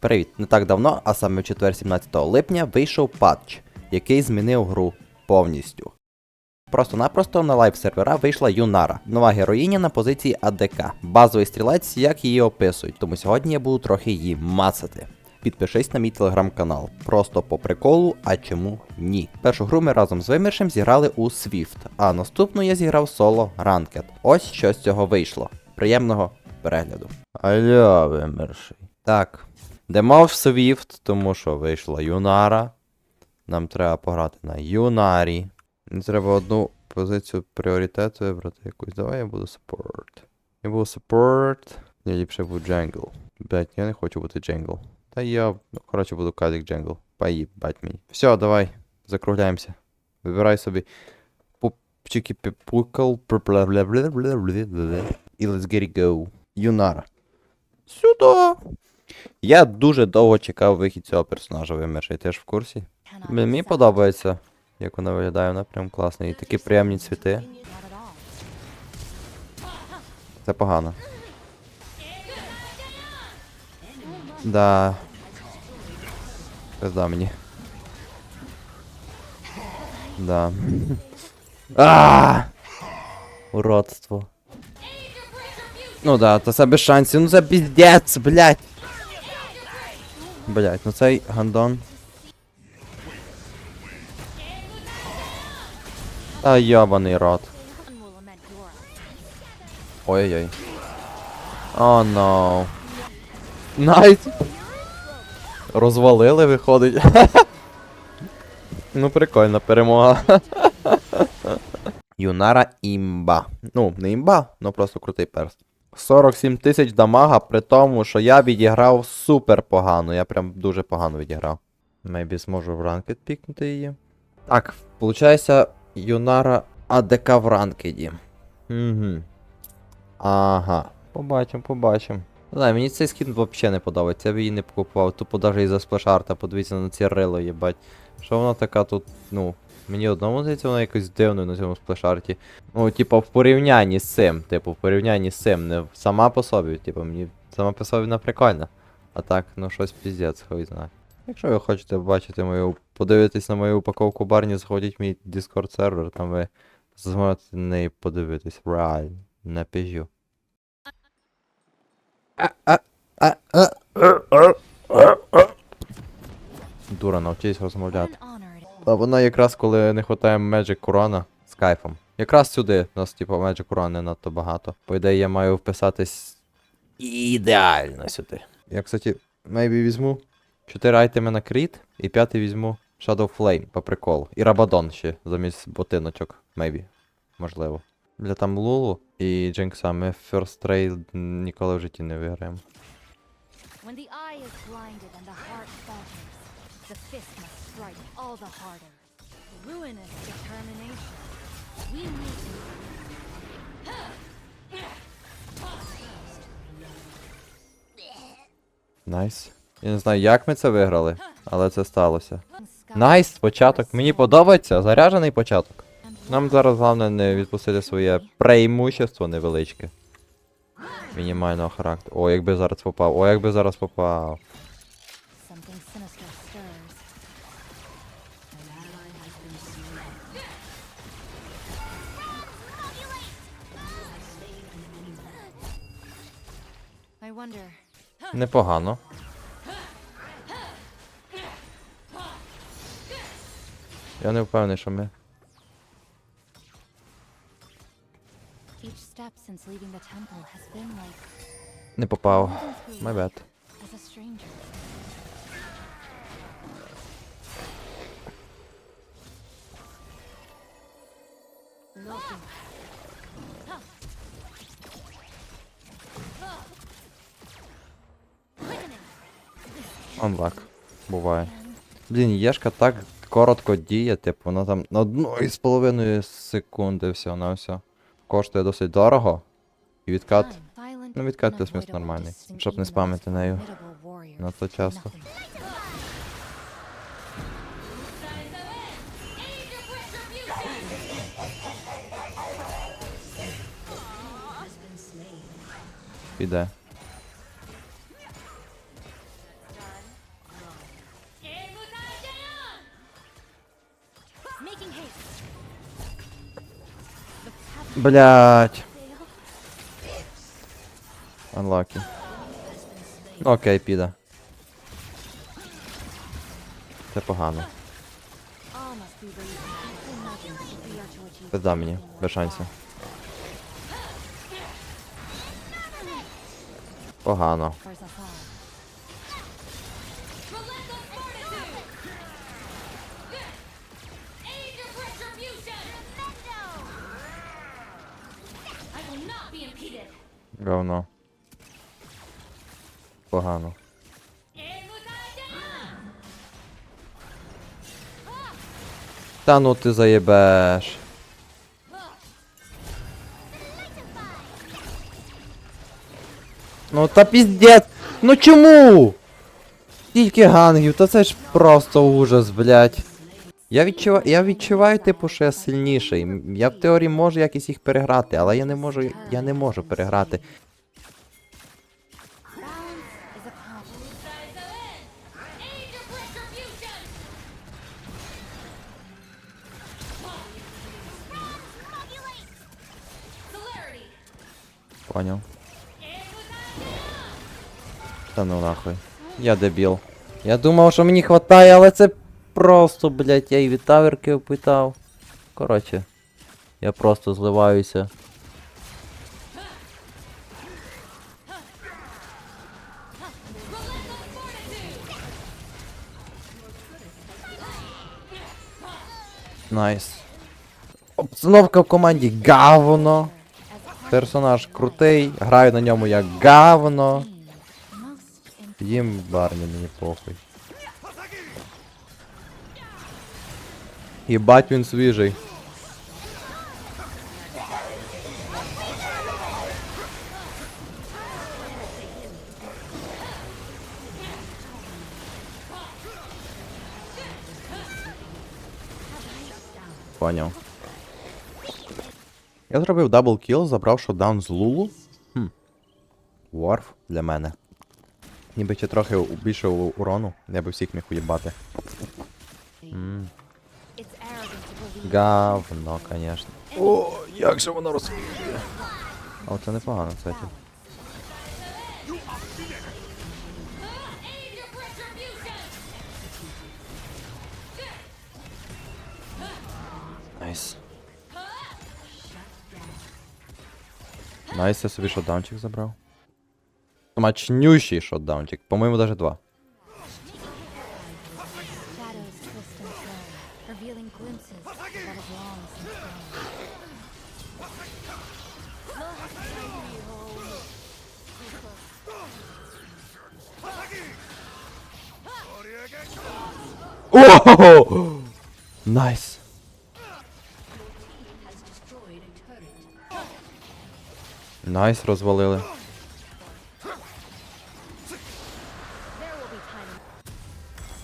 Привіт! Не так давно, а саме в четвер 17 липня, вийшов патч, який змінив гру повністю. Просто-напросто на лайв сервера вийшла Юнара, нова героїня на позиції АДК, базовий стрілець, як її описують, тому сьогодні я буду трохи її мацати. Підпишись на мій телеграм-канал. Просто по приколу, а чому ні. Першу гру ми разом з виміршем зіграли у Swift, а наступну я зіграв соло Ranked. Ось що з цього вийшло. Приємного перегляду. Алло, вимерший. Так. Йдемо в Swift, тому що вийшла Юнара. Нам треба пограти на Юнарі. Мені треба одну позицію пріоритету вибрати якусь. Давай я буду саппорт. Я буду саппорт. Я ліпше буду дженгл. Блять, я не хочу бути дженгл. Та я, ну, коротше, буду казик дженгл. Поїбать мені. Все, давай, закругляємося. Вибирай собі пупчики пипукал. І let's get it go. Юнара. Сюди. Я дуже довго чекав вихід цього персонажа вимерший, теж в курсі. Мені подобається, як вона виглядає, вона прям класна. І такі приємні цвіти. Це погано. Да. Пизда мені. Да. А! Уродство. Ну да, то це без шансів. Ну це піздець, блядь. Блядь, ну цей гандон. Та йобаний рот. Ой-ой-ой. О, но. Найт! Розвалили, виходить. ну, прикольна перемога. Юнара імба. Ну, не імба, ну просто крутий перс. 47 тисяч дамага, при тому, що я відіграв супер погано. Я прям дуже погано відіграв. Мейбі зможу в ранкет пікнути її. Так, виходить, Юнара АДК в ранкеді. Угу. Ага. Побачимо, побачимо. Знаю, мені цей скін взагалі не подобається, я б її не покупав. Тупо навіть із-за сплешарта, подивіться на ці рило, їбать. Що вона така тут, ну. Мені одному здається, вона якось дивною на цьому сплешарті. Ну, типу, в порівнянні з цим. Типу, в порівнянні з цим. Не сама по собі, типу, мені сама по собі вона прикольна. А так, ну щось піздець, хуй знає. Якщо ви хочете бачити мою. подивитись на мою упаковку барні, заходіть в мій Discord сервер, там ви зможете на неї подивитись. Реально. Не піжу. Дура, навчись розмовляти. А вона якраз коли не вистачає Magic Corona з кайфом. Якраз сюди у нас, типу, Magic Corona не надто багато. По ідеї, я маю вписатись ідеально сюди. Я, кстати, maybe візьму 4 айтеми на кріт, і п'ятий візьму Shadow Flame по приколу. І Рабадон ще замість ботиночок, maybe. Можливо. Для там Лулу і Джинкса ми First Trail ніколи в житті не виграємо. When the eye is blinded and the heart falters, the fist must strike all the harder. Ruinous determination. We need Найс. Я не знаю, як ми це виграли, але це сталося. Найс, початок. Мені подобається, заряджений початок. Нам зараз головне не відпустити своє преимущество невеличке. Мінімального характеру. О, якби зараз попав. О, якби зараз попав. Непогано. Я не впевнений, що ми. Не попав. My bad. life Unlock. Буває. Блін, Єшка так коротко діє, типу, вона там на одну із половиною секунди всього на все. Коштує досить дорого. І відкат Ну, відкат плюс-мінус нормальний, щоб не спамити нею надто часто. Піде. Блять. Unlucky. Окей, піде. Це погано. Пизда мені, без шансів. Погано. Говно. Погано. Та ну ти заєбеш. Ну та піздець! Ну чому? Тільки гангів, та це ж просто ужас, блядь. Я відчуваю, я відчуваю, типу, що я сильніший. Я в теорії можу якось їх переграти, але я не можу, я не можу переграти. Idea! Та ну нахуй. Я дебіл. Я думав, що мені хватає, але це просто, блядь, я і від таверки опитав. Коротше, я просто зливаюся. Найс. Обстановка в команді говно. As Персонаж крутий, граю на ньому як most Їм барні мені похуй. Єбать він свіжий. Поняв. Я зробив дабл кіл, забрав шотдаун з Лулу. Хм. Ворф для мене. Ніби ще трохи більше урону, я би всіх міг уїбати. М, Говно, конечно. О, як же воно розсвітлює. Але це непогано, кстати. Найс. Найс, я собі шотдаунчик забрав. Мачнющий шотдаунчик, по-моєму, даже два. Ого! Найс. Найс, розвалили.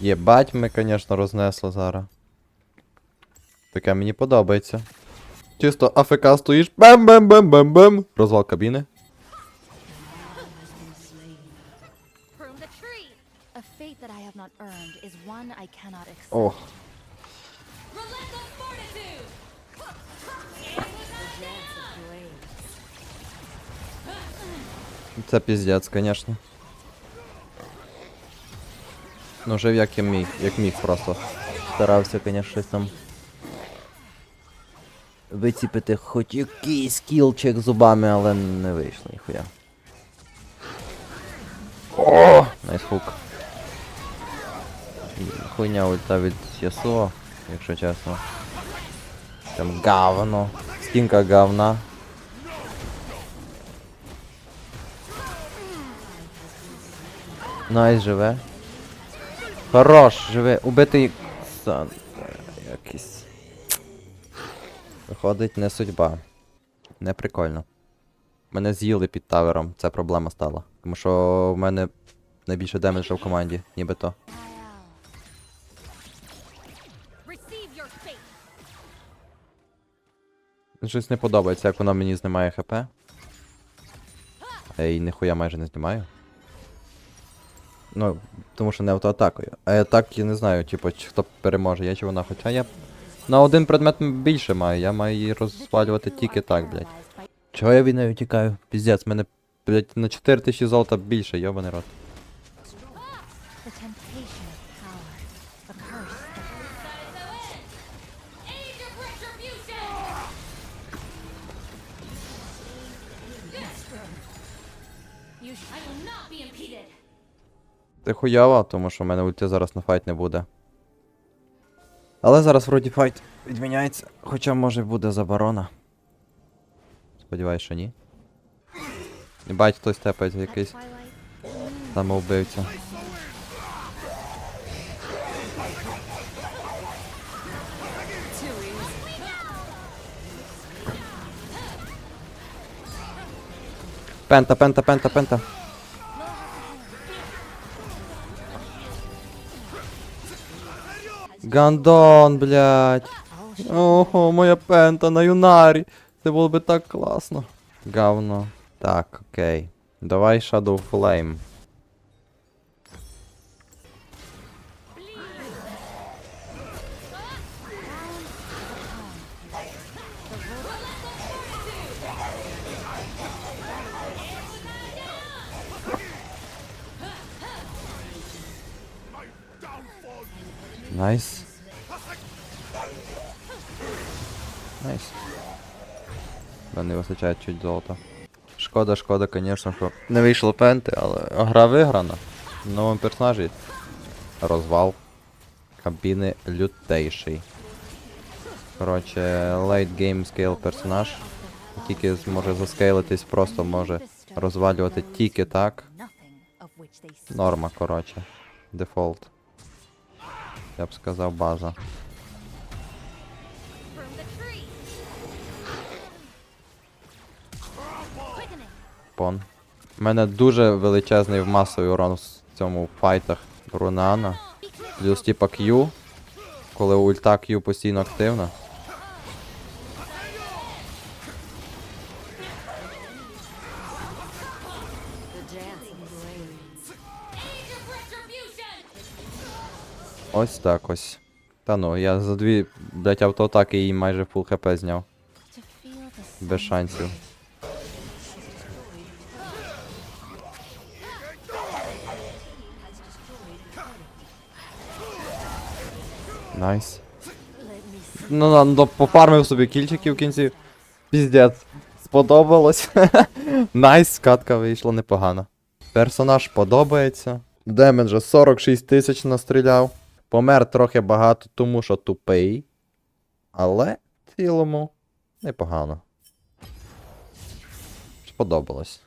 Єбать, ми, конечно, рознесли зараз. Таке мені подобається. Чисто АФК стоїш. Бем-бем-бем-бем-бем. Розвал кабіни. Earned is one I cannot accept. Fortitude! Це піздець, конечно. Ну, жив як я міг, як міг просто. Старався, конечно, там. Виціпити хоч якийсь скілчик зубами, але не вийшло, ніхуя. О! Найс хук. Хуйня ульта від Ясуо, якщо чесно. Там говно. Стінка говна. Найс живе. Хорош, живе. Убитий сан. Якийсь. Виходить, не судьба. Не прикольно. Мене з'їли під тавером, це проблема стала. Тому що в мене найбільше демеджа в команді, нібито. Щось не подобається, як вона мені знімає хп. Їй ніхуя майже не знімаю. Ну, тому що не автоатакою. А я так я не знаю, типу, хто переможе, я чи вона. Хоча я. На один предмет більше маю, я маю її розвалювати тільки так, блядь. Чого я від неї тікаю? Піздець, мене, блядь, на 4 тисячі золота більше, йобаний рот. Це хуява, тому що в мене ульти зараз на файт не буде. Але зараз вроді файт відміняється, хоча може буде заборона. Сподіваюсь, що ні. І бать хтось тепається якийсь самовбивця. Пента, пента, пента, пента. Гандон, блядь. Ого, моя пента на юнарі. Це було би так класно. Говно. Так, окей. Давай Shadow Flame. Найс. Найс. Да не вистачає чуть золота. Шкода, шкода, звісно, що не вийшло пенти, але гра виграна. Новим персонажі. Розвал. Кабіни лютейший. Коротше, late game scale персонаж. Тільки зможе заскейлитись, просто може розвалювати тільки так. Норма, коротше. Дефолт. Я б сказав база. Пон. У мене дуже величезний масовий урон в цьому файтах Рунана. Плюс типа Q. Коли ульта Q постійно активна. Ось так ось. Та ну, я за дві, блять, автоатаки її майже фул хп зняв. Без шансів. Найс. Ну, ну, пофармив собі кільчиків в кінці. Піздець. Сподобалось. Найс, скатка вийшла непогано. Персонаж подобається. Демеджа 46 тисяч настріляв. Помер трохи багато, тому що тупий. Але в цілому непогано. Сподобалось.